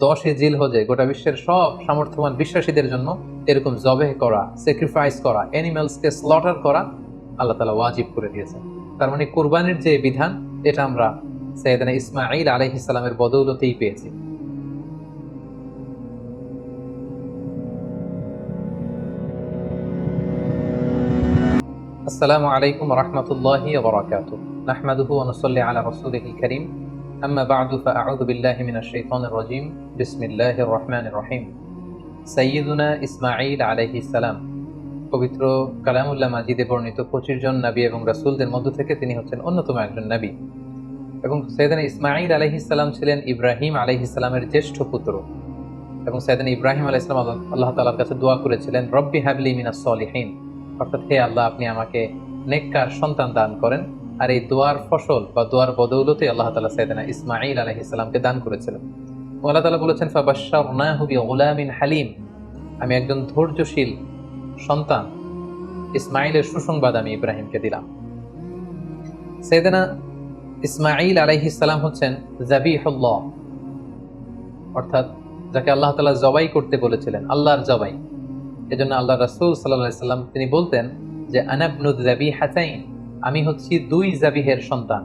দশে জিল হজে গোটা বিশ্বের সব সামর্থ্যবান বিশ্বাসীদের জন্য এরকম জবে করা স্যাক্রিফাইস করা অ্যানিমালসকে স্লটার করা আল্লাহ তালা ওয়াজিব করে দিয়েছেন। তার মানে কোরবানির যে বিধান, এটা আমরা সৈয়দানা ইসমাইল আলহ ইসলামের বদৌলতেই পেয়েছি। আসসালামু আলাইকুম রহমতুল্লাহি ওবরাকাতুহ নাহমাদুহু ওয়া নুসাল্লি আলা রাসূলিহিল কারীম। আম্মা বা'দু ফাআউযু বিল্লাহি মিনাশ শাইতানির রাজীম বিসমিল্লাহির রহমানির রহিম সাইয়্যিদুনা ইসমাঈল আলাইহিস সালাম পবিত্র কালামুল্লাহ মাজিদে বর্ণিত পঁচিশ জন নবী এবং রাসূলদের মধ্য থেকে তিনি হচ্ছেন অন্যতম একজন নবী। এবং সৈয়দানা ইসমাঈল আলাইহিস সালাম ছিলেন ইব্রাহিম আলাইহিস সালামের জ্যেষ্ঠ পুত্র। এবং সৈয়দানা ইব্রাহিম আলাইহিস সালাম আল্লাহ তাআলার কাছে দোয়া করেছিলেন, রব্বি হাবলি মিনাস সলিহিন। অর্থাৎ, হে আল্লাহ, আপনি আমাকে নেককার সন্তান দান করেন। আর এই দোয়ার ফসল বা দোয়ার বদৌলতে আল্লাহ তালা সৈয়দানা ইসমাইল আলহিসামকে দান করেছিলেন। আল্লাহ তালা বলেছেন ফাবাশারনাহুবি গুলামিন হালিম। আমি একজন ধৈর্যশীল সন্তান ইসমাইলের সুসংবাদ আমি ইব্রাহিমকে দিলাম। সৈয়দানা ইসমাইল আলাইহিসাল্লাম হচ্ছেন জাবিহুল্লাহ, অর্থাৎ যাকে আল্লাহ তালা জবাই করতে বলেছিলেন, আল্লাহর জবাই। এজন্য আল্লাহ রাসুল সাল্লাহ সাল্লাম তিনি বলতেন যে আনাবনুদ জাবি হাসাইন আমি হচ্ছি দুই জাবিহের সন্তান।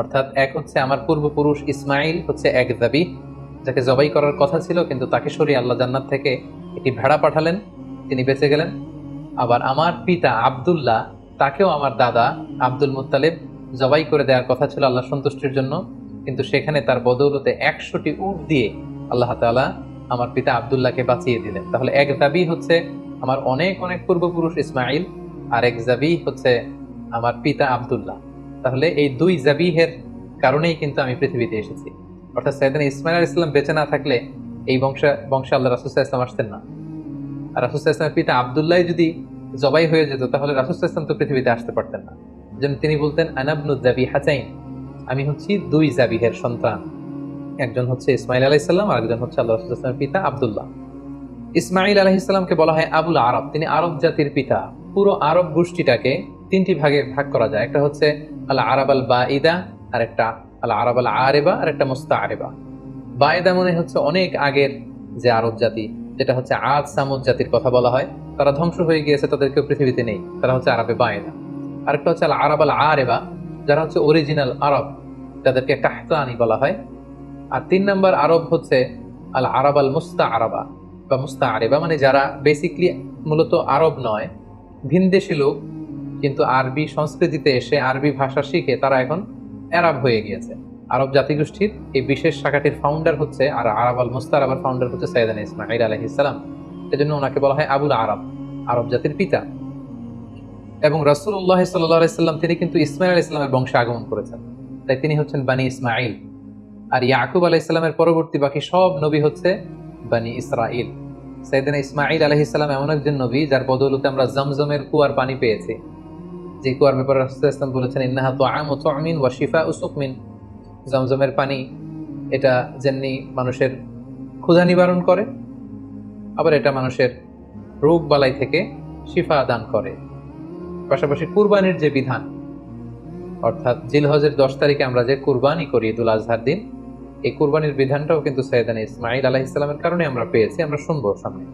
অর্থাৎ এক হচ্ছে আমার পূর্বপুরুষ ইসমাইল হচ্ছে এক জাবি, যাকে জবাই করার কথা ছিল, কিন্তু তাকে সরিয়ে আল্লাহ জান্নাত থেকে একটি ভেড়া পাঠালেন, তিনি বেঁচে গেলেন। আবার আমার পিতা আবদুল্লাহ, তাকেও আমার দাদা আব্দুল মুতালেব জবাই করে দেওয়ার কথা ছিল আল্লাহ সন্তুষ্টির জন্য, কিন্তু সেখানে তার বদৌলতে একশোটি উট দিয়ে আল্লাহ তালা আমার পিতা আবদুল্লাহকে বাঁচিয়ে দিলেন। তাহলে এক জাবি হচ্ছে আমার অনেক অনেক পূর্বপুরুষ ইসমাইল আর এক জাবি হচ্ছে আমার পিতা আবদুল্লাহ। তাহলে এই দুই জাবিহের কারণেই কিন্তু আমি পৃথিবীতে এসেছি। অর্থাৎ সৈয়দিন ইসমাইল আল ইসলাম বেঁচে না থাকলে এই বংশ, বংশে আল্লাহ রাসুসাহ ইসলাম আসতেন না। আর রাসুসাহ ইসলামের পিতা আবদুল্লাহ যদি জবাই হয়ে যেত, তাহলে রাসুসাহ ইসলাম তো পৃথিবীতে আসতে পারতেন না। যেন তিনি বলতেন আনাবনুদ জাবি হাচাইন আমি হচ্ছি দুই জাবিহের সন্তান। একজন হচ্ছে ইসমাইল আলাইসাল্লাম আর একজন হচ্ছে আল্লাহ রসুলের পিতা আবদুল্লাহ। ইসমাইল আলাহিসাল্লামকে বলা হয় আবুল আরব। তিনি আরব জাতির পিতা। পুরো আরব গোষ্ঠীটাকে তিনটি ভাগে ভাগ করা যায়। একটা হচ্ছে আল আরব আল বা ইদা আর একটা আল আরব আল আরেবা আর একটা মোস্তা আরেবা বায়দা মনে হচ্ছে অনেক আগের যে আরব জাতি, যেটা হচ্ছে আজ সামুদ জাতির কথা বলা হয়। তারা ধ্বংস হয়ে গিয়েছে, তাদের কেউ পৃথিবীতে নেই। তারা হচ্ছে আরবে বায়দা আরেকটা হচ্ছে আল আরব আল আরেবা যারা হচ্ছে অরিজিনাল আরব, যাদেরকে কাহতানি বলা হয়। আর তিন নম্বর আরব হচ্ছে আল আরব আল মুস্তা আরবা বা মুস্তা আরেবা মানে যারা বেসিকলি মূলত আরব নয়, ভিনদেশি লোক কিন্তু আরবি সংস্কৃতিতে এসে আরবি ভাষা শিখে তারা এখন অ্যারাব হয়ে গিয়েছে। আরব জাতিগোষ্ঠীর এই বিশেষ শাখাটির ফাউন্ডার হচ্ছে আর আরব আল মুস্তার আবার ফাউন্ডার হচ্ছে সৈয়দান ইসমাইল আলহ ইসলাম এজন্য ওনাকে বলা হয় আবুল আরব আরব জাতির পিতা। এবং রসুল্লাহ সাল্লাম, তিনি কিন্তু ইসমাইল আল ইসলামের বংশে আগমন করেছেন। তাই তিনি হচ্ছেন বানী ইসমাইল আর ইয়াকুব আলাহ ইসলামের পরবর্তী বাকি সব নবী হচ্ছে বানী ইসরাইল সৈদিন ইসমাইল আলহ ইসলাম এমন একজন নবী যার বদৌলতে আমরা জমজমের কুয়ার পানি পেয়েছি। যে কুয়ার ব্যাপারে ইসলাম বলেছেন, ইন্নাহা তো আম ও আমিন ওয়া শিফা ও সুকমিন জমজমের পানি এটা যেমনি মানুষের ক্ষুধা নিবারণ করে, আবার এটা মানুষের রোগ বালাই থেকে শিফা দান করে। পাশাপাশি কুরবানির যে বিধান, অর্থাৎ জিলহজের দশ তারিখে আমরা যে কুরবানি করি, ঈদুল আজহার দিন, এই কুরবানির বিধানটাও কিন্তু সৈয়দান ইসমাইল আলাহ ইসলামের কারণে আমরা পেয়েছি, আমরা শুনব সামনে।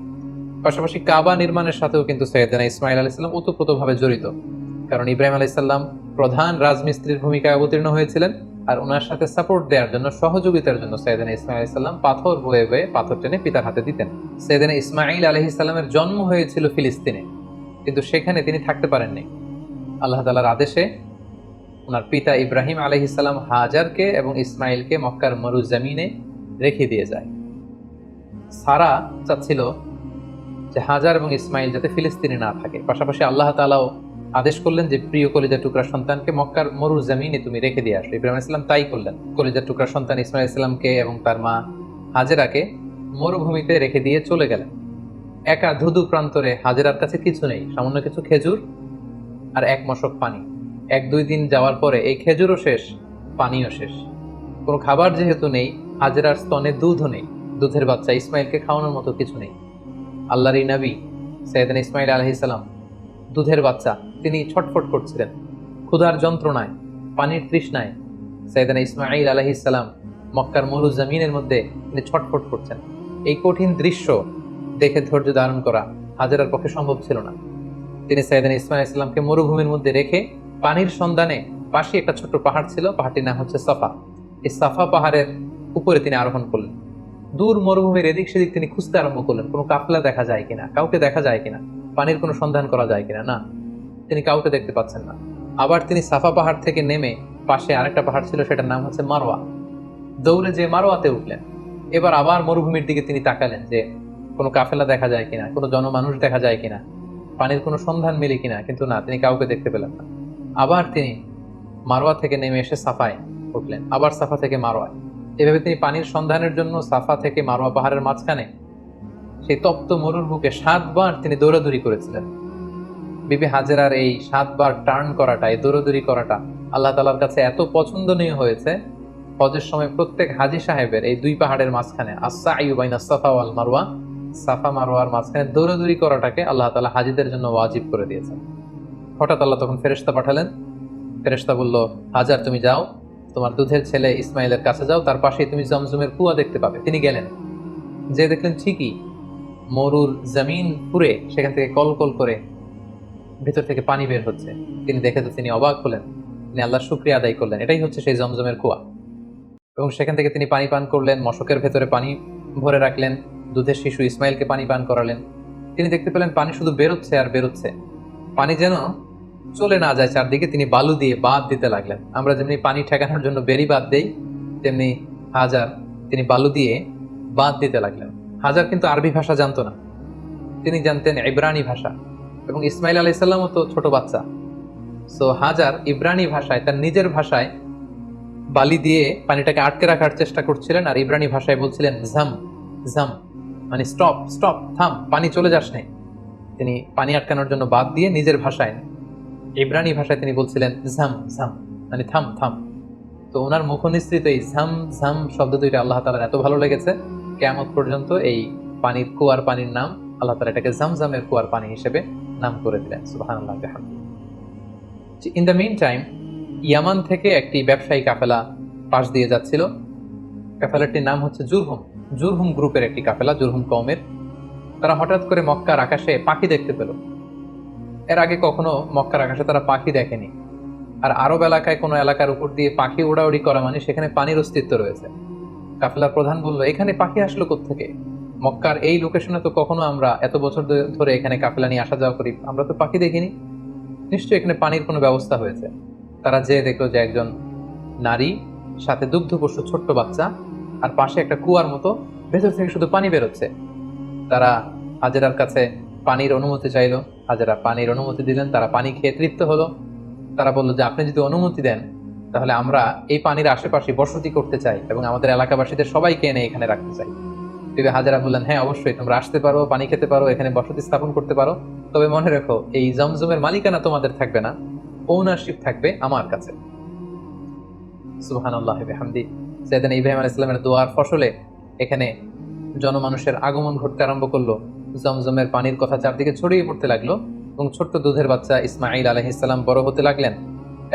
পাশাপাশি কাবা নির্মাণের সাথেও কিন্তু সৈয়দানা ইসমাইল আলাহ ইসলাম ওতপ্রোতভাবে জড়িত। কারণ ইব্রাহিম আলাহ ইসলাম প্রধান রাজমিস্ত্রির ভূমিকায় অবতীর্ণ হয়েছিলেন আর ওনার সাথে সাপোর্ট দেওয়ার জন্য, সহযোগিতার জন্য সৈয়দানা ইসমাইল ইসলাম পাথর বয়ে বয়ে পাথর টেনে পিতার হাতে দিতেন। সৈয়দানা ইসমাইল আলহ ইসলামের জন্ম হয়েছিল ফিলিস্তিনে, কিন্তু সেখানে তিনি থাকতে পারেননি। আল্লাহ তালার আদেশে ওনার পিতা ইব্রাহিম আলহিসাল্লাম হাজারকে এবং ইসমাইলকে মক্কার মরুজামিনে রেখে দিয়ে যায়। সারা চাচ্ছিল যে হাজার এবং ইসমাইল যাতে ফিলিস্তিনে না থাকে। পাশাপাশি আল্লাহ তালাও আদেশ করলেন যে প্রিয় কলিজার টুকরা সন্তানকে মক্কার মরুর জামিনে তুমি রেখে দিয়ে আসো। ইব্রাহিম ইসলাম তাই করলেন। কলিজার টুকরা সন্তান ইসমাইল ইসলামকে এবং তার মা হাজেরাকে মরুভূমিতে রেখে দিয়ে চলে গেলেন। একা ধুধু প্রান্তরে হাজেরার কাছে কিছু নেই, সামান্য কিছু খেজুর আর এক মশক পানি। এক দুই দিন যাওয়ার পরে এই খেজুরও শেষ, পানিও শেষ। কোনো খাবার যেহেতু নেই, হাজেরার স্তনে দুধও নেই। দুধের বাচ্চা ইসমাইলকে খাওয়ানোর মতো কিছু নেই। আল্লাহর এই নবী, সৈয়দান ইসমাইল আলহিসাল্লাম দুধের বাচ্চা তিনি ছটফট করছিলেন। ক্ষুধার যন্ত্রণায়, পানির তৃষ্ণায় সৈয়দান ইসমাইল আলহিসাল্লাম মক্কার মরু জমিনের মধ্যে তিনি ছটফট করছেন। এই কঠিন দৃশ্য দেখে ধৈর্য ধারণ করা হাজারার পক্ষে সম্ভব ছিল না। তিনি সাইদান ইসমাইল ইসলামকে মরুভূমির মধ্যে রেখে পানির সন্ধানে পাশে একটা ছোট্ট পাহাড় ছিল, পাহাড়টির নাম হচ্ছে সাফা। এই সাফা পাহাড়ের উপরে তিনি আরোহণ করলেন। দূর মরুভূমির এদিক সেদিক তিনি খুঁজতে আরম্ভ করলেন। কোনো কাফলা দেখা যায় কিনা, কাউকে দেখা যায় কিনা, পানির কোনো সন্ধান করা যায় কিনা, না। তিনি কাউকে দেখতে পাচ্ছেন না। আবার তিনি সাফা পাহাড় থেকে নেমে পাশে আরেকটা পাহাড় ছিল, সেটার নাম হচ্ছে মারোয়া দৌড়ে যে মারোয়াতে উঠলেন, এবার আবার মরুভূমির দিকে তিনি তাকালেন যে, কোনো কাফেলা দেখা যায় কিনা, কোনো জনমানুষ দেখা যায় কিনা, পানির কোনো সন্ধান মেলে কিনা, কিন্তু না, তিনি কাউকে দেখতে পেলেন না। আবার তিনি মারোয়া থেকে নেমে এসে সাফায় উঠলেন, আবার সাফা থেকে মারোয়ায় এভাবে তিনি পানির সন্ধানের জন্য সাফা থেকে মারোয়া পাহাড়ের মাঝখানে সেই তপ্ত মরুর বুকে সাতবার তিনি দৌড়াদৌড়ি করেছিলেন। বিবি হাজেরার এই সাতবার টার্ন করাটা, এই দৌড়াদৌড়ি করাটা আল্লাহ তালার কাছে এত পছন্দনীয় হয়েছে। হজের সময় প্রত্যেক হাজি সাহেবের এই দুই পাহাড়ের মাঝখানে আসা আইবাইনা সাফা ওয়াল মারওয়া, সাফা মারোয়ার মাঝখানে দৌড়াদৌড়ি করাটাকে আল্লাহ তালা হাজিদের জন্য ওয়াজিব করে দিয়েছেন। হঠাৎ আল্লাহ তখন ফেরেশতা পাঠালেন। ফেরেশতা বলল, হাজার, তুমি যাও। তোমার দুধের ছেলে ইসমাইলের কাছে যাও। তার পাশেই তুমি জমজমের কুয়া দেখতে পাবে। তিনি গেলেন। যে দেখলেন ঠিকই মরুর জমিন পুরে সেখান থেকে কল কল করে ভেতর থেকে পানি বের হচ্ছে। তিনি দেখে তো তিনি অবাক হলেন। তিনি আল্লাহর শুক্রিয়া আদায় করলেন। এটাই হচ্ছে সেই জমজমের কুয়া। এবং সেখান থেকে তিনি পানি পান করলেন, মশকের ভেতরে পানি ভরে রাখলেন, দুধের শিশু ইসমাইলকে পানি পান করালেন। তিনি দেখতে পেলেন পানি শুধু বেরোচ্ছে আর বেরোচ্ছে। পানি যেন চলে না যায়, চারদিকে তিনি বালু দিয়ে বাদ দিতে লাগলেন। আমরা যেমনি পানি ঠেকানোর জন্য বেরি বাদ দেই, তেমনি হাজার তিনি বালু দিয়ে বাদ দিতে লাগলেন। হাজার কিন্তু আরবি ভাষা জানতো না। তিনি জানতেন ইব্রানি ভাষা। এবং ইসমাইল আলাইসাল্লামও তো ছোট বাচ্চা। সো হাজার ইব্রানি ভাষায়, তার নিজের ভাষায় বালি দিয়ে পানিটাকে আটকে রাখার চেষ্টা করছিলেন আর ইব্রানি ভাষায় বলছিলেন, ঝাম ঝাম। মানে স্টপ স্টপ, থাম, পানি চলে যাস নাই তিনি পানি আটকানোর জন্য বাদ দিয়ে নিজের ভাষায়, ইব্রানি ভাষায় তিনি বলছিলেন, ঝাম ঝাম। মানে থাম থাম। তো ওনার মুখনিসৃত এই ঝাম ঝাম শব্দ দুইটা আল্লাহ তালার এত ভালো লেগেছে কেমন পর্যন্ত এই পানির কুয়ার পানির নাম আল্লাহ তালা এটাকে জামজামের কুয়ার পানি হিসেবে নাম করে দিলেন সুবাহান আল্লাহ in the mean time Yemen থেকে একটি ব্যবসায়ী কাফেলা পাশ দিয়ে যাচ্ছিল। কাফেলাটির নাম হচ্ছে জুরহুম। জুরহুম গ্রুপের একটি কাফেলা, জুরহুম কৌমের তারা হঠাৎ করে মক্কার আকাশে পাখি দেখতে পেল। এর আগে কখনো মক্কার আকাশে তারা পাখি দেখেনি। আর আরব এলাকায় কোনো এলাকার উপর দিয়ে পাখি উড়াউড়ি করা মানে সেখানে পানির অস্তিত্ব রয়েছে। কাফেলার প্রধান বলল, এখানে পাখি আসলো থেকে মক্কার এই লোকেশনে তো কখনো আমরা এত বছর ধরে এখানে কাফেলা নিয়ে আসা যাওয়া করি, আমরা তো পাখি দেখিনি। নিশ্চয়ই এখানে পানির কোনো ব্যবস্থা হয়েছে। তারা যে দেখল যে একজন নারী, সাথে দুগ্ধ পশু ছোট্ট বাচ্চা, আর পাশে একটা কুয়ার মতো ভেতর থেকে শুধু পানি বেরোচ্ছে। তারা হাজেরার কাছে পানির অনুমতি চাইলো। হাজেরা পানির অনুমতি দিলেন, তারা পানি খেয়ে তৃপ্ত হলো। তারা বলল যে, আপনি যদি অনুমতি দেন, তাহলে আমরা এই পানির আশেপাশে বসতি করতে চাই এবং আমাদের এলাকাবাসীদের সবাইকে এনে এখানে রাখতে চাই। বিবে হাজারা বললেন হ্যাঁ অবশ্যই, তোমরা আসতে পারো, পানি খেতে পারো, এখানে বসতি স্থাপন করতে পারো। তবে মনে রেখো, এই জমজমের মালিকানা তোমাদের থাকবে না ওনারশিপ থাকবে আমার কাছে। সুহান আল্লাহ হামদি সেদিন ইব্রাহিম আল ইসলামের দোয়ার ফসলে এখানে জনমানুষের আগমন ঘটতে আরম্ভ করল। জমজমের পানির কথা চারদিকে ছড়িয়ে পড়তে লাগল এবং ছোট্ট দুধের বাচ্চা ইসমাইল আলহিসাল্লাম বড় হতে লাগলেন।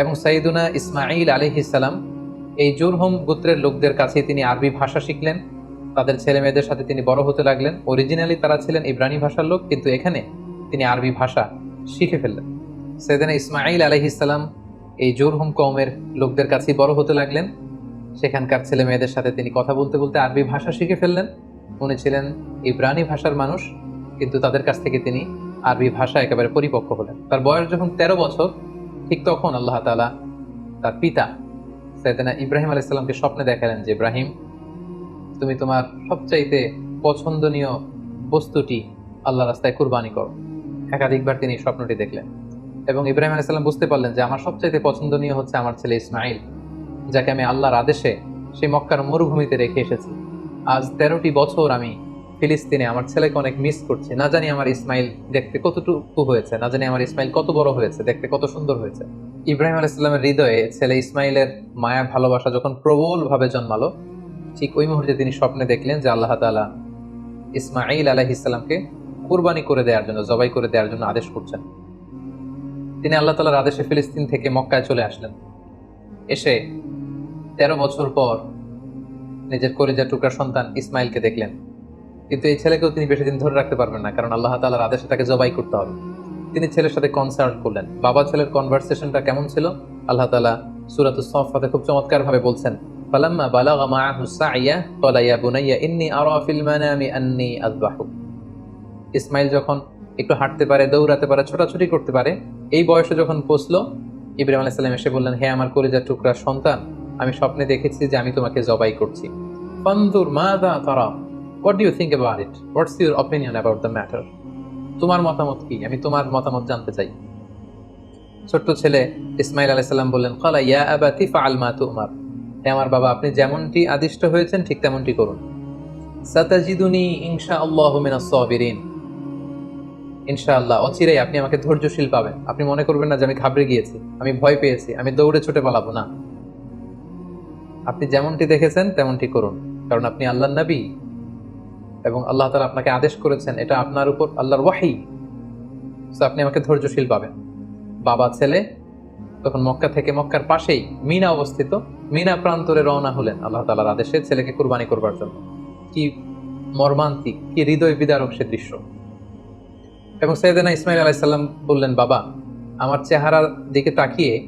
এবং সাইদুনা ইসমাইল আলহিসাল্লাম এই জোরহম গোত্রের লোকদের কাছে তিনি আরবি ভাষা শিখলেন। তাদের ছেলে মেয়েদের সাথে তিনি বড় হতে লাগলেন। অরিজিনালি তারা ছিলেন ইব্রানি ভাষার লোক, কিন্তু এখানে তিনি আরবি ভাষা শিখে ফেললেন। সেদিন ইসমাইল আলহিসাল্লাম এই জোরহুম কৌমের লোকদের কাছেই বড় হতে লাগলেন। সেখানকার ছেলে মেয়েদের সাথে তিনি কথা বলতে বলতে আরবি ভাষা শিখে ফেললেন। উনি ছিলেন ইব্রানি ভাষার মানুষ, কিন্তু তাদের কাছ থেকে তিনি আরবি ভাষা একেবারে পরিপক্ক হলেন। তার বয়স যখন তেরো বছর, ঠিক তখন আল্লাহ তালা তার পিতা সৈয়দনা ইব্রাহিম আলাইসাল্লামকে স্বপ্নে দেখালেন যে ইব্রাহিম তুমি তোমার সবচাইতে পছন্দনীয় বস্তুটি আল্লাহ রাস্তায় কুরবানি করো। একাধিকবার তিনি স্বপ্নটি দেখলেন এবং ইব্রাহিম আলাইসাল্লাম বুঝতে পারলেন যে আমার সবচাইতে পছন্দনীয় হচ্ছে আমার ছেলে ইসমাইল যাকে আমি আল্লাহর আদেশে সেই মক্কার মরুভূমিতে রেখে এসেছি। আজ তেরোটি বছর আমি ফিলিস্তিনে আমার ছেলেকে অনেক মিস করছি। না জানি আমার ইসমাইল দেখতে কতটুকু হয়েছে, না জানি আমার ইসমাইল কত বড় হয়েছে, দেখতে কত সুন্দর হয়েছে। ইব্রাহিম আলাইসাল্লামের হৃদয়ে ছেলে ইসমাইলের মায়া ভালোবাসা যখন প্রবল ভাবে জন্মালো ঠিক ওই মুহূর্তে তিনি স্বপ্নে দেখলেন যে আল্লাহ তালা ইসমাইল আলাহ ইসলামকে কুরবানি করে দেওয়ার জন্য, জবাই করে দেওয়ার জন্য আদেশ করছেন। তিনি আল্লাহ তালার আদেশে ফিলিস্তিন থেকে মক্কায় চলে আসলেন। এসে তেরো বছর পর নিজের কলিজার টুকরা সন্তান ইসমাইলকে দেখলেন। কিন্তু এই ছেলেকেও তিনি বেশি দিন ধরে রাখতে পারবেন না, কারণ আল্লাহ তালার আদেশে তাকে জবাই করতে হবে। তিনি ছেলের সাথে কনসার্ন করলেন। বাবা ছেলের কনভারসেশনটা কেমন ছিল? আল্লাহ তালা সুরাত সফাতে খুব চমৎকার ভাবে বলছেন ক্বালা ইয়া বুনাইয়া, ইন্নী আরা ফিল মানামি আন্নী আযবাহু। ইসমাইল যখন একটু হাঁটতে পারে, দৌড়াতে পারে, ছোটাছুটি করতে পারে, এই বয়সে যখন পৌঁছলো, ইব্রাহিম আলাইহিস সালাম এসে বললেন, হে আমার কলিজার টুকরা সন্তান, আমি স্বপ্নে দেখেছি যে আমি তোমাকে জবাই করছি। তারা তোমার মতামত কি? আমি তোমার মতামত জানতে চাই। ছোট্ট ছেলে ইসমাইল আলাইসাল্লাম বললেন কালা ইয়া আবাতি মা তুমার। হে আমার বাবা, আপনি যেমনটি আদিষ্ট হয়েছেন, ঠিক তেমনটি করুন। সাতাজিদুনি ইনশা আল্লাহ মিনাস সাবিরিন। ইনশাআল্লাহ, অচিরেই আপনি আমাকে ধৈর্যশীল পাবেন। আপনি মনে করবেন না যে আমি ঘাবড়ে গিয়েছি, আমি ভয় পেয়েছি, আমি দৌড়ে ছুটে পালাবো, না। আপনি যেমনটি দেখেছেন, তেমনটি করুন, কারণ আপনি আল্লাহ নবী। এবং আল্লাহ তালা আপনাকে আদেশ করেছেন, এটা আপনার উপর আল্লাহর ওয়াহি। আপনি আমাকে ধৈর্যশীল পাবেন। বাবা, ছেলে তখন মক্কা থেকে মক্কার পাশেই মিনা অবস্থিত। মিনা প্রান্তরে রওনা হলেন আল্লাহ তালার আদেশে ছেলেকে কুরবানি করবার জন্য। কি মর্মান্তিক, কি হৃদয় বিদারক সে দৃশ্য। এবং সৈয়দানা ইসমাইল আলাইসাল্লাম বললেন, বাবা, আমার চেহারার দিকে তাকিয়ে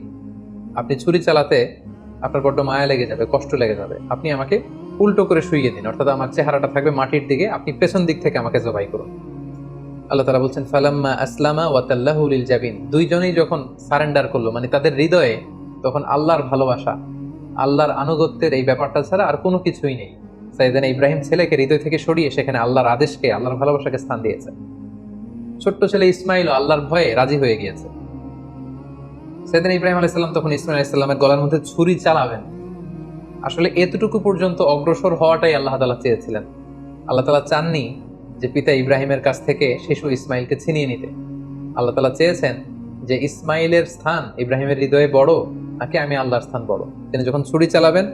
আপনি ছুরি চালাতে আপনার বড্ড মায়া লেগে যাবে, কষ্ট লেগে যাবে। আপনি আমাকে উল্টো করে শুইয়ে দিন, অর্থাৎ আমার চেহারাটা থাকবে মাটির দিকে। আপনি পেছন দিক থেকে আমাকে জবাই করুন। আল্লাহ তালা বলছেন, ফালাম্মা আসলামা ওয়াতাল্লাহুলিল জাবিন। দুইজনেই যখন সারেন্ডার করল মানে তাদের হৃদয়ে, তখন আল্লাহর ভালোবাসা, আল্লাহর আনুগত্যের এই ব্যাপারটা ছাড়া আর কোনো কিছুই নেই। সাইদান ইব্রাহিম ছেলেকে হৃদয় থেকে সরিয়ে সেখানে আল্লাহর আদেশকে, আল্লাহর ভালোবাসাকে স্থান দিয়েছে। ছোট্ট ছেলে ইসমাইল আল্লাহর ভয়ে রাজি হয়ে গিয়েছে। সেদিন ইব্রাহিম আলাইসাল্লাম তখন ইসমাইল আলাইসাল্লামের গলার মধ্যে ছুরি চালাবেন। আসলে এতটুকু পর্যন্ত অগ্রসর হওয়াটাই আল্লাহ তালা চেয়েছিলেন। আল্লাহ তালা চাননি যে পিতা ইব্রাহিমের কাছ থেকে শিশু ইসমাইলকে ছিনিয়ে নিতে। আল্লাহ তালা চেয়েছেন যে ইসমাইলের স্থান ইব্রাহিমের হৃদয়ে বড়, নাকি আমি আল্লাহর স্থান বড়? তিনি যখন ছুরি চালাবেন,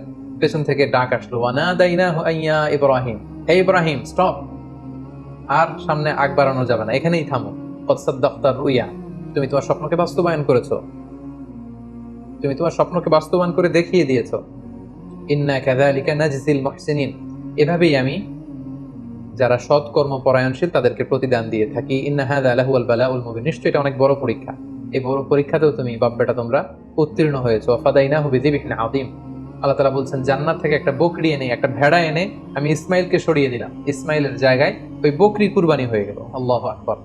পেছন থেকে ডাক আসলো ওয়ানা দাইনা হাইয়া ইব্রাহিম। হে ইব্রাহিম স্টপ আর সামনে আগ বাড়ানো যাবে না, এখানেই থামো। দফতার রুইয়া, তুমি তোমার স্বপ্নকে বাস্তবায়ন করেছ। তুমি তোমার স্বপ্নকে বাস্তবায়ন করে দেখিয়ে দিয়েছ। ইন্না কাযালিকা নাজজিল মুহসিনিন। এভাবেই আমি যারা সৎ কর্ম পরায়ণশীল তাদেরকে প্রতিদান দিয়ে থাকি। ইন্না হাযা লাহুয়াল বালাউল মুবিন। নিশ্চয়ই এটা অনেক বড় পরীক্ষা। এই বড় পরীক্ষাতেও তুমি বেটা তোমরা উত্তীর্ণ হয়েছো। ফাদাইনাহু বিযিবিহিন আদিম আল্লাহ তালা বলছেন, জান্নাত থেকে একটা বকরি এনে, একটা ভেড়া এনে আমি ইসমাইলকে সরিয়ে দিলাম। ইসমাইলের জায়গায় ওই বকরি কুরবানি হয়ে গেল। আল্লাহু আকবার।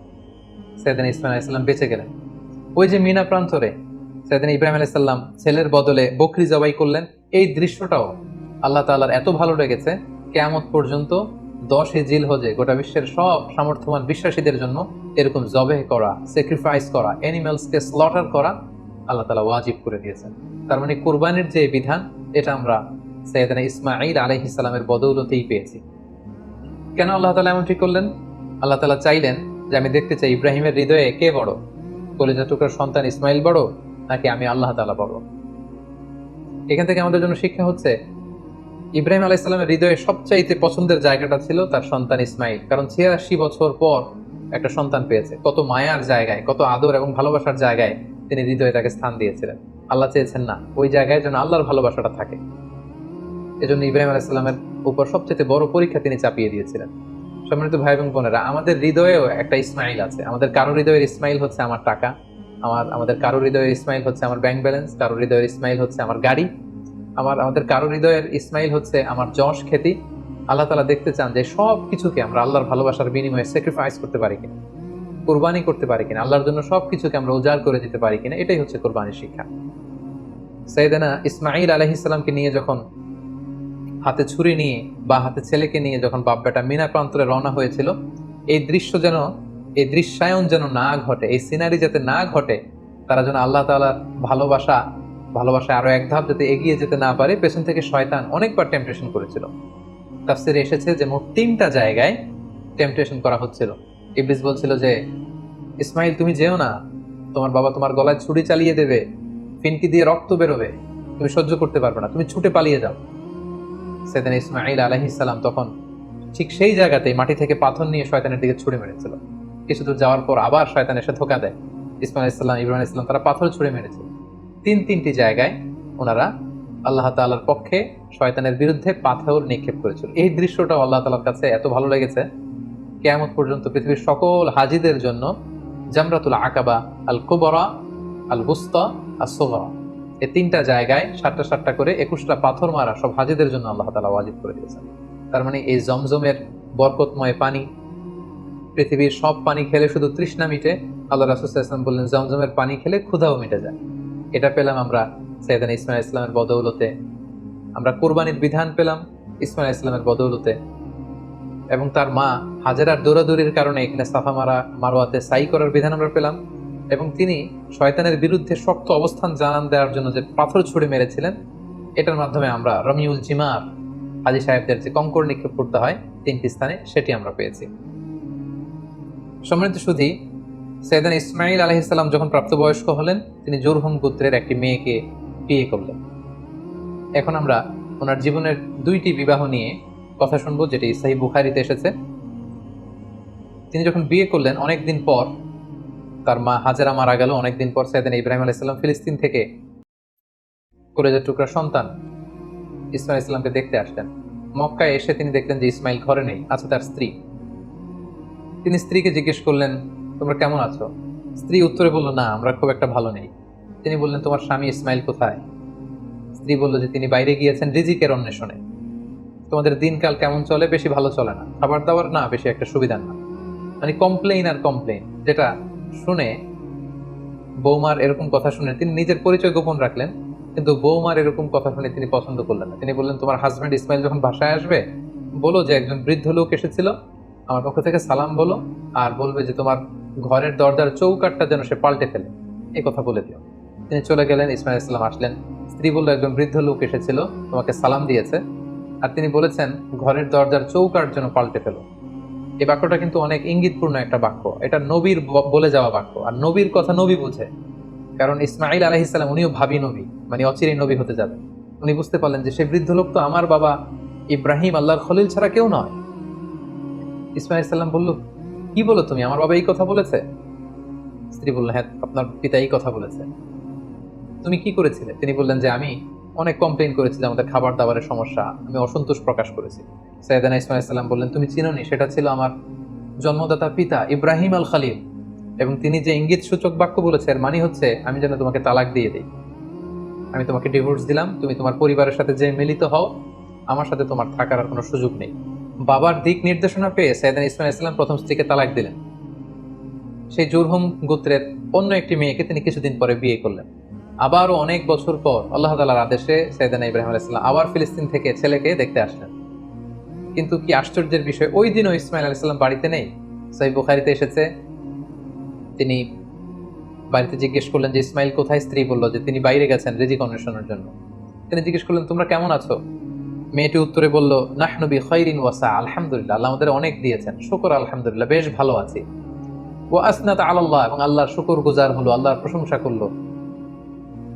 সেদিন ইসমাইল আলাইহিস সালাম বেঁচে গেলেন। ওই যে মিনা প্রান্তরে সেদিন ইব্রাহিম আলাইহিস সালাম ছেলের বদলে বকরি জবাই করলেন। এই দৃশ্যটাও আল্লাহ তাআলার এত ভালো লেগেছে, কেয়ামত পর্যন্ত দশ জিল হজে গোটা বিশ্বের সব সামর্থ্যবান বিশ্বাসীদের জন্য এরকম জবে করা স্যাক্রিফাইস করা অ্যানিমালসকে স্লটার করা আল্লাহ তালা ওয়াজিব করে দিয়েছেন। তার মানে কোরবানির যে বিধান, এটা আমরা সৈয়দানা ইসমাইল আলহ ইসলামের বদৌলতেই পেয়েছি। কেন আল্লাহ তালা এমনটি করলেন? আল্লাহ তালা চাইলেন যে আমি দেখতে চাই ইব্রাহিমের হৃদয়ে কে বড়? কলিজা টুকরার সন্তান ইসমাইল বড়, নাকি আমি আল্লাহ তালা বড়? এখান থেকে আমাদের জন্য শিক্ষা হচ্ছে ইব্রাহিম আলাইসাল্লামের হৃদয়ে সবচাইতে পছন্দের জায়গাটা ছিল তার সন্তান ইসমাইল। কারণ ছিয়াশি বছর পর একটা সন্তান পেয়েছে। কত মায়ার জায়গায়, কত আদর এবং ভালোবাসার জায়গায় তিনি হৃদয়ে তাকে স্থান দিয়েছিলেন। আল্লাহ চেয়েছেন না, ওই জায়গায় যেন আল্লাহর ভালোবাসাটা থাকে। এজন্য ইব্রাহিম আলাইসাল্লামের উপর সবচেয়ে বড় পরীক্ষা তিনি চাপিয়ে দিয়েছিলেন। সম্মানিত ভাই এবং বোনেরা, আমাদের হৃদয়েও একটা ইসমাইল আছে। আমাদের কারও হৃদয়ের ইসমাইল হচ্ছে আমার টাকা, আমার, আমাদের কারও হৃদয়ের ইসমাইল হচ্ছে আমার ব্যাংক ব্যালেন্স, কারও হৃদয়ের ইসমাইল হচ্ছে আমার গাড়ি আমার, আমাদের কারও হৃদয়ের ইসমাইল হচ্ছে আমার যশ খ্যাতি। আল্লাহ তালা দেখতে চান যে সব কিছুকে আমরা আল্লাহর ভালোবাসার বিনিময়ে স্যাক্রিফাইস করতে পারি কিনা, কোরবানি করতে পারি কিনা, আল্লাহর জন্য সব কিছুকে আমরা উজাড় করে দিতে পারি কিনা, এটাই হচ্ছে কোরবানির শিক্ষা। সৈয়দানা ইসমাইল আলহিসামকে নিয়ে যখন হাতে ছুরি নিয়ে বা হাতে ছেলেকে নিয়ে যখন বাপ বেটা মিনা প্রান্তরে রওনা হয়েছিল, এই দৃশ্য যেন, এই দৃশ্যায়ন যেন না ঘটে, এই সিনারি যাতে না ঘটে, তারা যেন আল্লাহ তালার ভালোবাসা ভালোবাসায় আরও এক ধাপ যাতে এগিয়ে যেতে না পারে, পেছন থেকে শয়তান অনেকবার টেম্পটেশন করেছিল। তাফসিরে এসেছে যে মোট তিনটা জায়গায় টেম্পটেশন করা হচ্ছিল। ইবলিস বলছিল যে, ইসমাইল, তুমি যেও না। তোমার বাবা তোমার গলায় ছুরি চালিয়ে দেবে, ফিনকি দিয়ে রক্ত বেরোবে। তুমি সহ্য করতে পারবে না, তুমি ছুটে পালিয়ে যাও। সেদিন ইসমাইল আলহিসাল্লাম তখন ঠিক সেই জায়গাতেই মাটি থেকে পাথর নিয়ে শয়তানের দিকে ছুড়ে মেরেছিল। কিছু দূর যাওয়ার পর আবার শয়তান এসে ধোকা দেয়। ইসমাইল ইসলাম ইব্রাহিম ইসলাম তারা পাথর ছুড়ে মেরেছিল তিন তিনটি জায়গায় ওনারা আল্লাহ তাআলার পক্ষে শয়তানের বিরুদ্ধে পাথর নিক্ষেপ করেছিল। এই দৃশ্যটা আল্লাহ তাআলার কাছে এত ভালো লেগেছে। কেয়ামত পর্যন্ত পৃথিবীর সকল হাজিদের জন্য জামরাতুল আকাবা আল কুবরা আল বুস্তা আর সোগরা এই তিনটা জায়গায় সাতটা সাতটা করে একুশটা পাথর মারা সব হাজিদের জন্য আল্লাহ তালা ওয়াজিব করে দিয়েছেন। তার মানে এই জমজমের বরকতময় পানি, পৃথিবীর সব পানি খেলে শুধু তৃষ্ণা মিটে, আল্লাহ রাসুসাল্লাম বললেন, জমজমের পানি খেলে ক্ষুধাও মিটে যায়। এটা পেলাম আমরা সৈয়দান ইসমাইল ইসলামের বদৌলতে। আমরা কোরবানির বিধান পেলাম ইসমাইল ইসলামের বদৌলতে। এবং তার মা হাজারার দৌড়াদৌড়ির কারণে এখানে সাফা মারা মারোয়াতে সাই করার বিধান আমরা পেলাম। এবং তিনি শয়তানের বিরুদ্ধে শক্ত অবস্থান জানান দেওয়ার জন্য যে পাথর ছুড়ে মেরেছিলেন, এটার মাধ্যমে আমরা রমিউল জিমার হাজি সাহেবদের যে কঙ্কর নিক্ষেপ করতে হয় তিনটি স্থানে, সেটি আমরা পেয়েছি। সম্মানিত সুধী সৈয়দান ইসমাইল আলহিসাল্লাম যখন প্রাপ্তবয়স্ক হলেন, তিনি জোরহম গোত্রের একটি মেয়েকে বিয়ে করলেন। এখন আমরা ওনার জীবনের দুইটি বিবাহ নিয়ে কথা শুনব, যেটি ইসাহি বুখারিতে এসেছে। তিনি যখন বিয়ে করলেন, অনেকদিন পর তার মা হাজারা মারা গেল। অনেকদিন পর সৈয়দান ইব্রাহিম আলাইসাল্লাম ফিলিস্তিন থেকে কলেজের টুকরা সন্তান ইসমাইল ইসলামকে দেখতে আসলেন। মক্কায় এসে তিনি দেখলেন যে ইসমাইল ঘরে নেই, আছে তার স্ত্রী। তিনি স্ত্রীকে জিজ্ঞেস করলেন তোমরা কেমন আছো? স্ত্রী উত্তরে বলল, না, আমরা খুব একটা ভালো নেই। তিনি বললেন, তোমার স্বামী ইসমাইল কোথায়? স্ত্রী বলল যে, তিনি বাইরে গিয়েছেন রিজিকের অন্বেষণে। তোমাদের দিনকাল কেমন চলে, বেশি ভালো চলে না। খাবার দাবার না, বেশি একটা সুবিধা না। মানে কমপ্লেইন আর কমপ্লেইন, যেটা শুনে বৌমার এরকম কথা শুনে তিনি নিজের পরিচয় গোপন রাখলেন, কিন্তু বৌমার এরকম কথা শুনে তিনি পছন্দ করলেন না। তিনি বললেন, তোমার হাজব্যান্ড ইসমাইল যখন বাসায় আসবে, বলো যে একজন বৃদ্ধ লোক এসেছিল, আমার পক্ষ থেকে সালাম বলো, আর বলবে যে, তোমার ঘরের দরজার চৌকাটটা যেন সে পাল্টে ফেলে। এই কথা বলে দিও। তিনি চলে গেলেন, ইসমাইল ইসলাম আসলেন। স্ত্রী বলল, একজন বৃদ্ধ লোক এসেছিল, তোমাকে সালাম দিয়েছে। আর তিনি বলেছেন, ঘরের দরজার চৌকাট যেন পাল্টে ফেলো। এই বাক্যটা কিন্তু অনেক ইঙ্গিতপূর্ণ একটা বাক্য। এটা নবীর বলে যাওয়া বাক্য। আর নবীর কথা নবী বুঝে। কারণ ইসমাইল আলহিসাল্লাম উনিও ভাবি নবী মানে অচিরেই নবী হতে যাবেন। উনি বুঝতে পারলেন যে সে বৃদ্ধ লোক তো আমার বাবা ইব্রাহিম আল্লাহর খলিল ছাড়া কেউ নয়। ইসমাইল সাল্লাম বলল কি বলো তুমি? আমার বাবা এই কথা বলেছে? স্ত্রী বলল হ্যাঁ আপনার পিতা এই কথা বলেছে। তুমি কি করেছিলে? তিনি বললেন যে, আমি অনেক কমপ্লেন করেছি যে আমাদের খাবার দাবারের সমস্যা। আমি অসন্তোষ প্রকাশ করেছি। সৈয়দানা ইসমাইল সাল্লাম বললেন, তুমি চিনোনি, সেটা ছিল আমার জন্মদাতা পিতা ইব্রাহিম আল খালিল এবং তিনি যে ইঙ্গিত সূচক বাক্য বলেছে, এর মানে হচ্ছে, আমি যেন তোমাকে তালাক দিয়ে দিই। আমি তোমাকে ডিভোর্স দিলাম, তুমি তোমার পরিবারের সাথে যে মিলিত হও, আমার সাথে তোমার থাকার আর কোনো সুযোগ নেই। বাবার দিক নির্দেশনা পেয়ে সাইদান ইসমাইল ইসলাম প্রথম স্ত্রীকে তালাক দিলেন। সেই জুরহুম গোত্রের অন্য একটি মেয়েকে তিনি কিছুদিন পরে বিয়ে করলেন। আবারও অনেক বছর পর আল্লাহ তালার আদেশে সৈয়দানা ইব্রাহিম আলাইসাল্লাম আবার ফিলিস্তিন থেকে ছেলেকে দেখতে আসলেন। কিন্তু কি আশ্চর্যের বিষয়, ওই দিনও ইসমাইল আলাইসাল্লাম বাড়িতে নেই। সাই বুখারিতে এসেছে, তিনি বাড়িতে জিজ্ঞেস করলেন যে, ইসমাইল কোথায়? স্ত্রী বলল যে, তিনি বাইরে গেছেন রেজিক অন্বেষণের জন্য। তিনি জিজ্ঞেস করলেন, তোমরা কেমন আছো? মেয়েটি উত্তরে বলল নাহনবী খৈরিন ওয়াসা আলহামদুলিল্লাহ, আল্লাহ আমাদের অনেক দিয়েছেন, শুকর, আলহামদুলিল্লাহ, বেশ ভালো আছি। ও আসনাত আল্লাহ এবং আল্লাহর শুকর গুজার হলো, আল্লাহর প্রশংসা করল।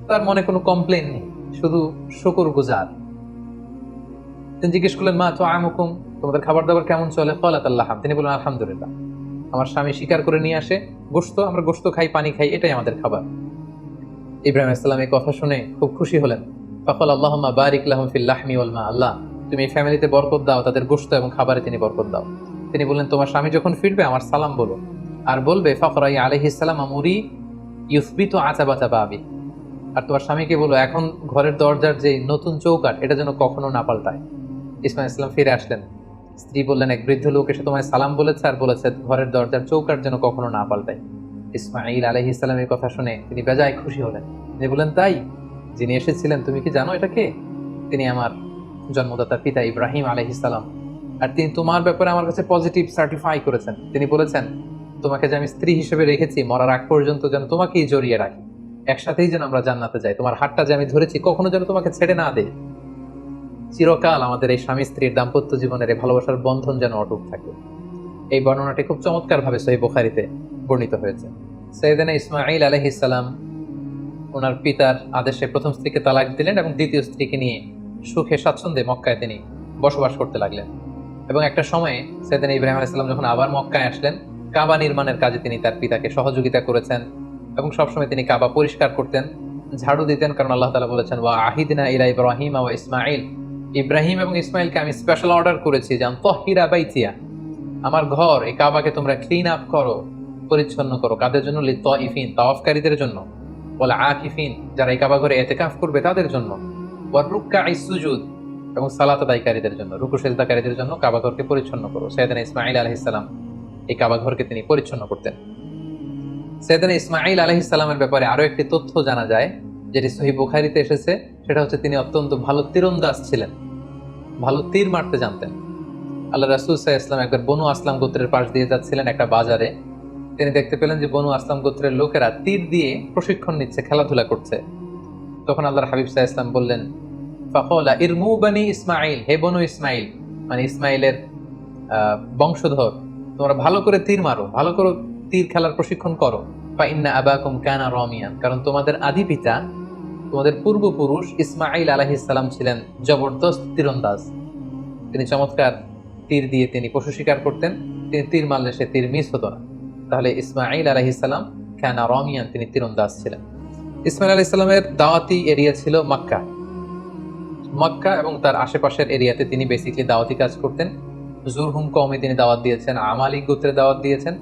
তার মনে কোনো কমপ্লেন নেই, শুধু শুকর গুজার। তিনি জিজ্ঞেস করলেন, মা তো আমুকুম তোমাদের খাবার দাবার কেমন চলে? ফলাত আল্লাহ তিনি বললেন, আলহামদুলিল্লাহ, আমার স্বামী শিকার করে নিয়ে আসে গোস্ত আমরা গোস্ত খাই, পানি খাই, এটাই আমাদের খাবার। ইব্রাহিম ইসলাম এই কথা শুনে খুব খুশি হলেন। ফখল আল্লাহমা বারিক লাহম ফিল লাহমি ওয়াল মা। আল্লাহ, তুমি এই ফ্যামিলিতে বরকত দাও, তাদের গোস্ত এবং খাবারে তিনি বরকত দাও। তিনি বললেন, তোমার স্বামী যখন ফিরবে, আমার সালাম বলো। আর বলবে ফখরাই আলহিসাল্লাম আমুরি ইউসবিত আচাবাচা বাবি আর তোমার স্বামীকে বলো, এখন ঘরের দরজার যে নতুন চৌকাট এটা যেন কখনো না পাল্টায়। ইসমাইল ইসলাম ফিরে আসলেন। স্ত্রী বললেন, এক বৃদ্ধ লোক এসে তোমায় সালাম বলেছে আর বলেছে, ঘরের দরজার চৌকাট যেন কখনো না পাল্টায়। ইসমাইল আলহি ইসলামের কথা শুনে তিনি বেজায় খুশি হলেন। তিনি বললেন, তাই? যিনি এসেছিলেন, তুমি কি জানো এটা কে? তিনি আমার জন্মদাতা পিতা ইব্রাহিম আলহিসাল্লাম আর তিনি তোমার ব্যাপারে আমার কাছে পজিটিভ সার্টিফাই করেছেন। তিনি বলেছেন, তোমাকে যে আমি স্ত্রী হিসেবে রেখেছি, মরার আগ পর্যন্ত যেন তোমাকেই জড়িয়ে রাখি। একসাথেই যেন আমরা জান্নাতে যাই। তোমার হাতটা যে আমি ধরেছি, কখনো যেন তোমাকে ছেড়ে না দেয় চিরকাল আমাদের এই স্বামী স্ত্রীর দাম্পত্য জীবনের এই ভালোবাসার বন্ধন যেন অটুট থাকে। এই বর্ণনাটি খুব চমৎকার ভাবে সহি বোখারিতে বর্ণিত হয়েছে। সৈয়দানা ইসমাইল আলহিসাল্লাম ওনার পিতার আদেশে প্রথম স্ত্রীকে তালাক দিলেন এবং দ্বিতীয় স্ত্রীকে নিয়ে সুখে স্বাচ্ছন্দ্যে মক্কায় তিনি বসবাস করতে লাগলেন। এবং একটা সময়ে সৈয়দানা ইব্রাহিম আলাইসাল্লাম যখন আবার মক্কায় আসলেন, কাবা নির্মাণের কাজে তিনি তার পিতাকে সহযোগিতা করেছেন এবং সবসময় তিনি কাবা পরিষ্কার করতেন, ঝাড়ু দিতেন কারণ আল্লাহ তালা বলেছেন, ওয়া আহিদিনা ইলা ইব্রাহিম ওয়া ইসমাইল ইব্রাহিম এবং ইসমাইলকে আমি স্পেশাল অর্ডার করেছি জান তহিরা বাইতিয়া, আমার ঘর এই কাবাকে তোমরা ক্লিন আপ করো, পরিচ্ছন্ন করো, কাদের জন্য? লিত ইফিন তাওয়াফকারীদের জন্য। বলে আকিফিন, যারা এই কাবা ঘরে এতেকাফ করবে তাদের জন্য। ওয়ার রুক্কা ইসুজুদ এবং সালাত আদায়কারীদের জন্য রুকু সেজদাকারীদের জন্য কাবা ঘরকে পরিচ্ছন্ন করো। সৈয়দানা ইসমাইল আলহিসাল্লাম এই কাবা ঘরকে তিনি পরিচ্ছন্ন করতেন। সৈয়দানা ইসমাইল আলহিসাল্লামের ব্যাপারে আরও একটি তথ্য জানা যায়, যেটি সহি বুখারিতে এসেছে। সেটা হচ্ছে তিনি অত্যন্ত ভালো তীরন্দাজ ছিলেন, ভালো তীর মারতে জানতেন। আল্লাহ রাসুল সাহা ইসলাম একবার বনু আসলাম গোত্রের পাশ দিয়ে যাচ্ছিলেন একটা বাজারে। তিনি দেখতে পেলেন যে বনু আসলাম গোত্রের লোকেরা তীর দিয়ে প্রশিক্ষণ নিচ্ছে, খেলাধুলা করছে। তখন আল্লাহর হাবিব সাহা ইসলাম বললেন ফখলা ইরমু বানি ইসমাইল হে বনু ইসমাইল মানে ইসমাইলের বংশধর, তোমরা ভালো করে তীর মারো, ভালো করে তীর খেলার প্রশিক্ষণ করো। বা ইন্না আবাকুম কানা রমিয়ান। কারণ তোমাদের আদি পিতা, তোমাদের পূর্বপুরুষ ইসমাইল আলাহিসাল্লাম ছিলেন জবরদস্ত তীরন্দাজ। তিনি চমৎকার তীর দিয়ে তিনি পশু শিকার করতেন, তিনি তীর মারলে সে তীর মিস হতো না। তাহলে ইসমাইল আলাহিসাল্লাম কানা রমিয়ান, তিনি তীরন্দাজ ছিলেন। ইসমাইল আলাইসাল্লামের দাওয়াতি এরিয়া ছিল মক্কা। মক্কা এবং তার আশেপাশের এরিয়াতে তিনি বেসিকলি দাওয়াতি কাজ করতেন। জুরহুম কমে তিনি দাওয়াত দিয়েছেন আমালিক গোত্রে দাওয়াত দিয়েছেন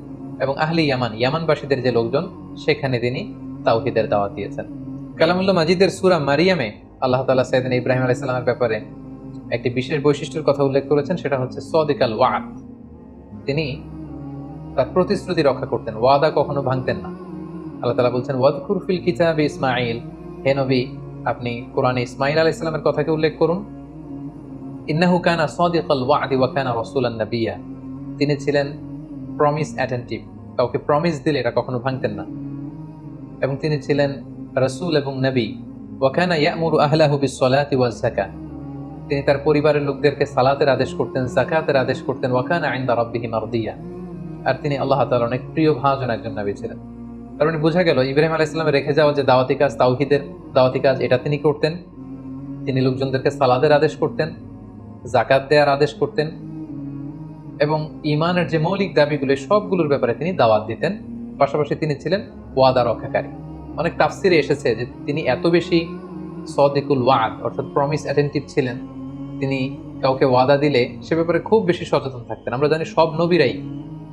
এবং আহলি ইয়ামান, ইয়ামানবাসীদের যে লোকজন, সেখানে তিনি তাওহিদের দাওয়াত দিয়েছেন। কালামুল্লাহ মাজিদের সুরা মারিয়ামে আল্লাহ তালা সাইদিন ইব্রাহিম আলাইসাল্লামের ব্যাপারে একটি বিশেষ বৈশিষ্ট্যের কথা উল্লেখ করেছেন, সেটা হচ্ছে সদিকাল ওয়াদ। তিনি তার প্রতিশ্রুতি রক্ষা করতেন, ওয়াদা কখনো ভাঙতেন না। আল্লাহ তালা বলছেন, ওয়াদকুর ফিল কিতাব ইসমাইল হে নবী, আপনি কোরআনে ইসমাইল আলাহ ইসলামের কথাকে উল্লেখ করুন। ইন্নাহু কানা সদিকাল ওয়াদি ওয়া কানা রাসূলান নাবিয়্যা তিনি ছিলেন প্রমিস অ্যাটেন্টিভ কাউকে প্রমিস দিলে এটা কখনো ভাঙতেন না। এবং তিনি ছিলেন রাসূল এবং নবী। ওয়া কানা ইয়ামুরু আহলাহু বিস-সালাতি ওয়াজ-যাকাত তিনি তার পরিবারের লোকদেরকে সালাতের আদেশ করতেন জাকাতের আদেশ করতেন। ওয়া কানা ইনদা রাব্বিহি মারদিয়া। আর তিনি আল্লাহ তাআলার অনেক প্রিয় ভাজন একজন নবী ছিলেন। তার মানে বোঝা গেল, ইব্রাহিম আলাইহিস সালামের রেখে যাওয়া যে দাওয়াতি কাজ, তাওহীদের দাওয়াতি কাজ, এটা তিনি করতেন। তিনি লোকজনদেরকে সালাদের আদেশ করতেন জাকাত দেওয়ার আদেশ করতেন এবং ইমানের যে মৌলিক দাবিগুলো সবগুলোর ব্যাপারে তিনি দাওয়াত দিতেন। পাশাপাশি তিনি ছিলেন ওয়াদা রক্ষাকারী। অনেক তাফসিরে এসেছে যে তিনি এত বেশি সদিকুল ওয়াদ, অর্থাৎ প্রমিস অ্যাটেন্টিভ ছিলেন। তিনি কাউকে ওয়াদা দিলে সে ব্যাপারে খুব বেশি সচেতন থাকতেন। আমরা জানি সব নবীরাই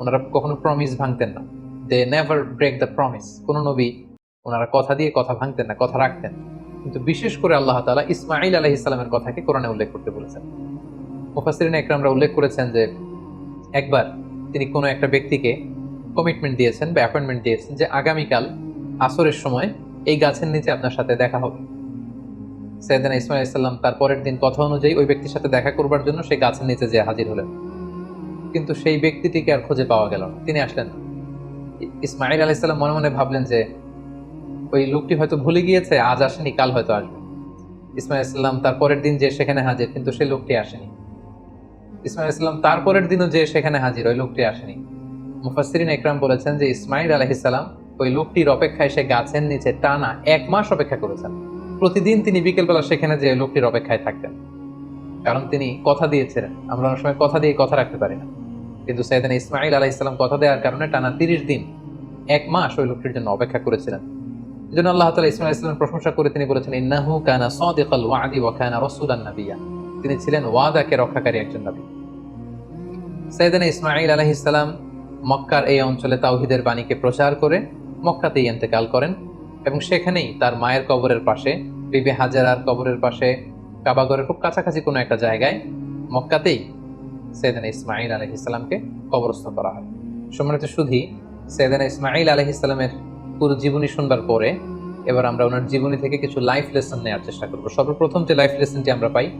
ওনারা কখনো প্রমিস ভাঙতেন না। They never break the promise কোন নবী ওনারা কথা দিয়ে কথা ভাঙতেন না, কথা রাখতেন। কিন্তু বিশেষ করে আল্লাহ তালা ইসমাইল আলহ ইসলামের কথাকে কোরআনে উল্লেখ করতে বলেছেন। মুফাসরিন একরামরা উল্লেখ করেছেন যে, একবার তিনি কোনো একটা ব্যক্তিকে কমিটমেন্ট দিয়েছেন বা অ্যাপয়েন্টমেন্ট দিয়েছেন যে আগামীকাল আসরের সময় এই গাছের নিচে আপনার সাথে দেখা হবে। সৈয়দানা ইসমাইল ইসলাম তার পরের দিন কথা অনুযায়ী ওই ব্যক্তির সাথে দেখা করবার জন্য সেই গাছের নিচে যে হাজির হলেন। কিন্তু সেই ব্যক্তিটিকে আর খুঁজে পাওয়া গেল তিনি আসলেন না। ইসমাইল আলাইসাল্লাম মনে মনে ভাবলেন যে, ওই লোকটি হয়তো ভুলে গিয়েছে, আজ আসেনি, কাল হয়তো আসবে। ইসমাইল ইসলাম তার পরের দিন যে সেখানে হাজির, কিন্তু সেই লোকটি আসেনি। ইসমাইল ইসলাম তার পরের দিনও যে সেখানে হাজির, ওই লোকটি আসেনি। মুফাসরিন একরাম বলেছেন যে ইসমাইল আলহিসাল্লাম ওই লোকটির অপেক্ষায় সে গাছের নিচে টানা এক মাস অপেক্ষা করেছেন। প্রতিদিন তিনি বিকেলবেলা সেখানে যে লোকটির অপেক্ষায় থাকতেন। কারণ তিনি কথা দিয়েছিলেন। আমরা অনেক সময় কথা দিয়ে কথা রাখতে পারি না। কিন্তু সৈয়দান ইসমাইল আলাহ ইসলাম কথা দেওয়ার কারণে টানা তিরিশ দিন, এক মাস ওই লোকটির জন্য অপেক্ষা করেছিলেন। এই জন্য আল্লাহ তালা ইসমাইল ইসলামের প্রশংসা করে তিনি বলেছেন, ইন্নাহু কানা সাদিকাল ওয়াদি ওয়া কানা রাসূলান নাবিয়্যা তিনি ছিলেন ওয়াদাকে রক্ষাকারী একজন নবী। সৈয়দানা ইসমাইল আলাইহিস সালাম মক্কার এই অঞ্চলে তাওহিদের বাণীকে প্রচার করে মক্কাতেই ইন্তেকাল করেন এবং সেখানেই তার মায়ের কবরের পাশে, বিবি হাজারার কবরের পাশে কাবাগরের খুব কাছাকাছি কোনো একটা জায়গায় মক্কাতেই সৈয়দানা ইসমাইল আলহ ইসলামকে কবরস্থ করা হয়। সম্মানিত শুধু সৈয়দানা ইসমাইল আলহ ইসলামের পুরো জীবনী শুনবার পরে এবার আমরা ওনার জীবনী থেকে কিছু লাইফ লেসন নেওয়ার চেষ্টা করব। সর্বপ্রথম যে লাইফ লেসনটি আমরা পাই,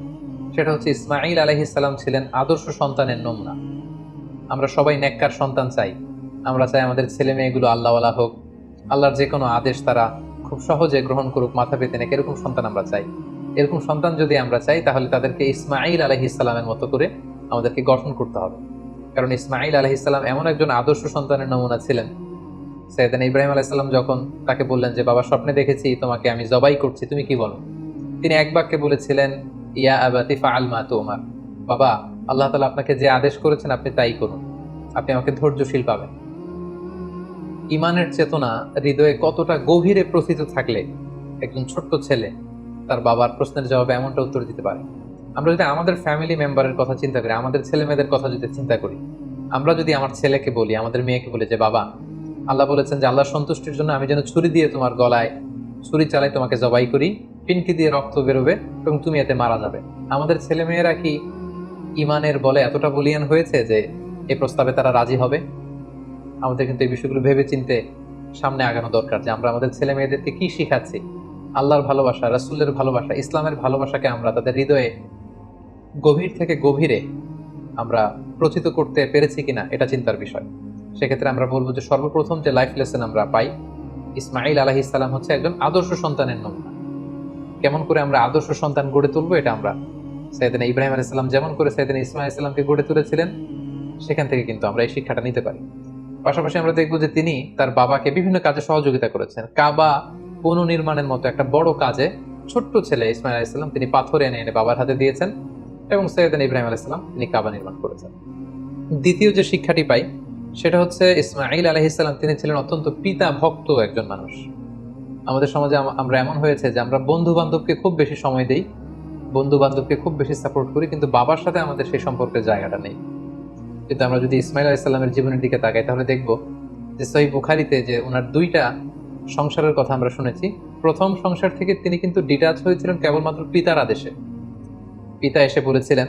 সেটা হচ্ছে ইসমাইল আলহ ইসলাম ছিলেন আদর্শ সন্তানের নমুনা। আমরা সবাই নেককার সন্তান চাই। আমরা চাই আমাদের ছেলে মেয়েগুলো আল্লাহওয়ালা হোক। আল্লাহর যে কোনো আদেশ তারা খুব সহজে গ্রহণ করুক, মাথা পেতে নেক, এরকম সন্তান আমরা চাই। এরকম সন্তান যদি আমরা চাই, তাহলে তাদেরকে ইসমাইল আলহ ইসলামের মতো করে আমাদেরকে গঠন করতে হবে। কারণ ইসমাইল আলহ ইসলাম এমন একজন আদর্শ সন্তানের নমুনা ছিলেন। সৈয়দান ইব্রাহিম আলাইসাল্লাম যখন তাকে বললেন যে, বাবা, স্বপ্নে দেখেছি, তোমাকে আমি জবাই করছি, তুমি কি বলো? তিনি এক বাক্যে বলেছিলেন, ইয়া আবাতি ফাআল মা তোমার। বাবা, আল্লাহ তালা আপনাকে যে আদেশ করেছেন, আপনি তাই করুন। আপনি আমাকে ধৈর্যশীল পাবেন। ইমানের চেতনা হৃদয়ে কতটা গভীরে প্রথিত থাকলে একজন ছোট্ট ছেলে তার বাবার প্রশ্নের জবাবে এমনটা উত্তর দিতে পারে। আমরা যদি আমাদের ফ্যামিলি মেম্বারের কথা চিন্তা করি, আমাদের ছেলে মেয়েদের কথা যদি চিন্তা করি, আমরা যদি আমার ছেলেকে বলি, আমাদের মেয়েকে বলি যে, বাবা, আল্লাহ বলেছেন যে আল্লাহ সন্তুষ্টির জন্য আমি যেন ছুরি দিয়ে তোমার গলায়, ছুরি চালাই তোমাকে জবাই করি, পিনকি দিয়ে রক্ত বেরোবে এবং তুমি এতে মারা যাবে। আমাদের ছেলে মেয়েরা কি ইমানের বলে এতটা বলিয়ান হয়েছে যে এই প্রস্তাবে তারা রাজি হবে? আমাদের কিন্তু এই বিষয়গুলো ভেবে চিনতে সামনে আগানো দরকার যে, আমরা আমাদের ছেলে মেয়েদেরকে কি শিখাচ্ছি? আল্লাহর ভালোবাসা, রাসুলের ভালোবাসা, ইসলামের ভালোবাসাকে আমরা তাদের হৃদয়ে গভীর থেকে গভীরে আমরা প্রচিত করতে পেরেছি কিনা এটা চিন্তার বিষয়। সেক্ষেত্রে আমরা বলব যে সর্বপ্রথম যে লাইফ লেসন আমরা পাই ইসমাইল আলাহি ইসলাম হচ্ছে একজন আদর্শ সন্তানের নমুনা। কেমন করে আমরা আদর্শ সন্তান গড়ে তুলবো এটা আমরা সৈয়দিন ইব্রাহিম আলাইসাল্লাম যেমন করে সৈয়দিন ইসমাইল ইসলামকে গড়ে তুলেছিলেন, সেখান থেকে কিন্তু আমরা এই শিক্ষাটা নিতে পারি। পাশাপাশি আমরা দেখব যে তিনি তার বাবাকে বিভিন্ন কাজে সহযোগিতা করেছেন। কাবা পুনর্নির্মাণের মতো একটা বড় কাজে ছোট্ট ছেলে ইসমাইল আলাইসাল্লাম তিনি পাথর এনে এনে বাবার হাতে দিয়েছেন। এবং সৈয়দিন ইব্রাহিম আলাইসাল্লাম তিনি কাবা নির্মাণ করেছেন। দ্বিতীয় যে শিক্ষাটি পাই, সেটা হচ্ছে ইসমাইল আলহিসাল্লাম তিনি ছিলেন অত্যন্ত পিতা ভক্ত একজন মানুষ। আমাদের সমাজে আমরা এমন হয়েছে যে আমরা বন্ধু বান্ধবকে খুব বেশি সময় দেই বন্ধু বান্ধবকে খুব বেশি সাপোর্ট করি, কিন্তু বাবার সাথে আমাদের সেই সম্পর্কের জায়গাটা নেই। কিন্তু আমরা যদি ইসমাইল আলাইসাল্লামের জীবনের দিকে তাকাই, তাহলে দেখব যে সহি বুখারিতে যে ওনার দুইটা সংসারের কথা আমরা শুনেছি, প্রথম সংসার থেকে তিনি কিন্তু ডিটাচ হয়েছিলেন কেবলমাত্র পিতার আদেশে। পিতা এসে বলেছিলেন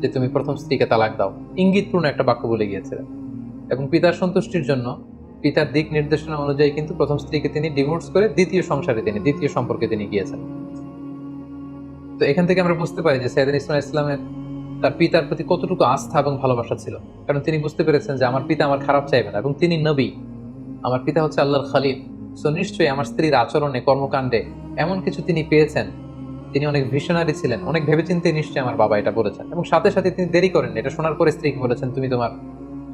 যে, তুমি প্রথম স্ত্রীকে তালাক দাও। ইঙ্গিতপূর্ণ একটা বাক্য বলে গিয়েছিলেন। এবং পিতার সন্তুষ্টির জন্য পিতার দিক নির্দেশনা অনুযায়ী কিন্তু প্রথম স্ত্রীকে তিনি ডিভোর্স করে দ্বিতীয় সংসারে তিনি, দ্বিতীয় সম্পর্কে তিনি গিয়েছেন। তো এখান থেকে আমরা বুঝতে পারি যে সৈয়দিন ইসলাম ইসলামের তার পিতার প্রতি কতটুকু আস্থা এবং ভালোবাসা ছিল। কারণ তিনি বুঝতে পেরেছেন যে, আমার পিতা আমার খারাপ চাইবে না। এবং তিনি নবী। আমার পিতা হচ্ছে আল্লাহর খালিল। সো নিশ্চয়ই আমার স্ত্রীর আচরণে, কর্মকাণ্ডে এমন কিছু তিনি পেয়েছেন তিনি অনেক ভিশনারি ছিলেন, অনেক ভেবেচিন্তে নিশ্চয়ই আমার বাবা এটা বলেছেন এবং সাথে সাথে তিনি দেরি করেন এটা শোনার পরে স্ত্রীকে বলেছেন, তুমি তোমার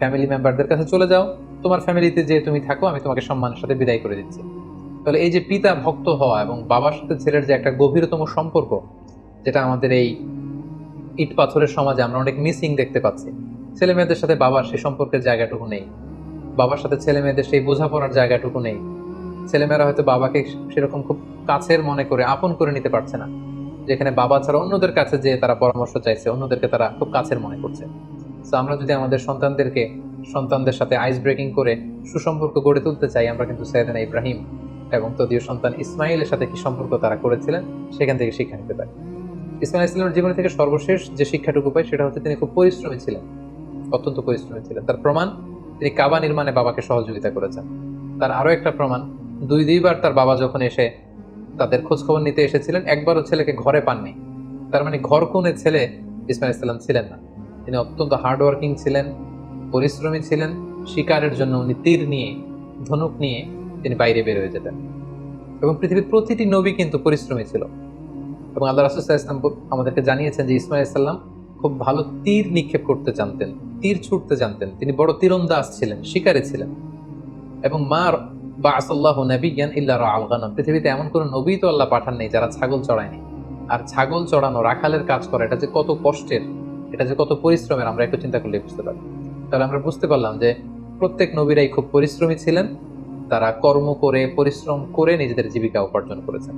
ফ্যামিলি মেম্বারদের কাছে চলে যাও, তোমার ফ্যামিলিতে যে তুমি থাকো, আমি তোমাকে সম্মানের সাথে বিদায় করে দিচ্ছি। তাহলে এই যে পিতা ভক্ত হওয়া এবং বাবার সাথে ছেলের যে একটা গভীরতম সম্পর্ক, যেটা আমাদের এই ইট পাথরের সমাজে আমরা অনেক মিসিং দেখতে পাচ্ছি ছেলে মেয়েদের সাথে বাবার সেই সম্পর্কের জায়গাটুকু নেই, বাবার সাথে ছেলে মেয়েদের সেই বোঝাপড়ার জায়গাটুকু নেই ছেলেমেয়েরা হয়তো বাবাকে সেরকম খুব কাছের মনে করে, আপন করে নিতে পারছে না। যেখানে বাবা ছাড়া অন্যদের কাছে যে তারা পরামর্শ চাইছে, অন্যদেরকে তারা খুব কাছের মনে করছে। তো আমরা যদি আমাদের সন্তানদেরকে, সন্তানদের সাথে আইস ব্রেকিং করে সুসম্পর্ক গড়ে তুলতে চাই, আমরা কিন্তু সৈয়দানা ইব্রাহিম এবং তদীয় সন্তান ইসমাইলের সাথে কি সম্পর্ক তারা করেছিলেন, সেখান থেকে শিক্ষা নিতে পারি। ইসমাইল ইসলামের জীবনে থেকে সর্বশেষ যে শিক্ষাটুকু পাই, সেটা হচ্ছে তিনি খুব পরিশ্রমী ছিলেন, অত্যন্ত পরিশ্রমী ছিলেন। তার প্রমাণ তিনি কাবা নির্মাণে বাবাকে সহযোগিতা করেছেন। তার আরও একটা প্রমাণ দুই দুইবার তার বাবা যখন এসে তাদের খোঁজ খবর নিতে এসেছিলেন, একবারও ছেলেকে ঘরে পাননি। তার মানে ঘর কোণে ছেলে ইসমাইল ইসলাম ছিলেন না। তিনি অত্যন্ত হার্ডওয়ার্কিং ছিলেন, পরিশ্রমী ছিলেন, শিকারের জন্য উনি তীর নিয়ে, ধনুক নিয়ে তিনি বাইরে বের হয়ে যেতেন। এবং পৃথিবীর প্রতিটি নবী কিন্তু পরিশ্রমী ছিল। এবং আল্লাহ রাসুল ইসলাম আমাদেরকে জানিয়েছেন যে ইসমাইল ইসলাম খুব ভালো তীর নিক্ষেপ করতে জানতেন, তীর ছুটতে জানতেন। তিনি বড় তীরন্দাজ ছিলেন, শিকারে ছিলেন। এবং মার বা আসল্লাহ নবী জ্ঞান ইল্লা আলগানম পৃথিবীতে এমন কোনো নবী তো আল্লাহ পাঠান নেই যারা ছাগল চড়ায়নি আর ছাগল চড়ানো, রাখালের কাজ করা, এটা যে কত কষ্টের, এটা যে কত পরিশ্রমের, আমরা একটু চিন্তা করলে বুঝতে পারি। তাহলে আমরা বুঝতে পারলাম যে প্রত্যেক নবীরাই খুব পরিশ্রমী ছিলেন। তারা কর্ম করে, পরিশ্রম করে নিজেদের জীবিকা উপার্জন করেছেন।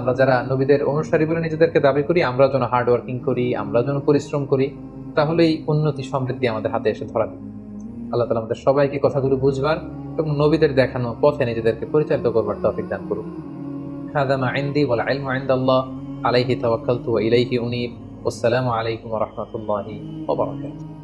আমরা যারা নবীদের অনুসারী বলে নিজেদেরকে দাবি করি, আমরা যেন হার্ড ওয়ার্কিং করি, আমরা যেন পরিশ্রম করি, তাহলেই উন্নতি সমৃদ্ধি আমাদের হাতে এসে ধরা আল্লাহ তালা আমাদের সবাইকে কথাগুলো বুঝবার এবং নবীদের দেখানো পথে নিজেদেরকে পরিচালিত করবার তফিক দান করুন। খাদামা আইন্দি বলা আইল আইন্দ আল্লাহ আলাইহি তাওয়াক্কালতু তু ইলাইহি উনিব। আসসালামু আলাইকুম রহমতুল্লাহি রাহমাতুল্লাহি ওয়া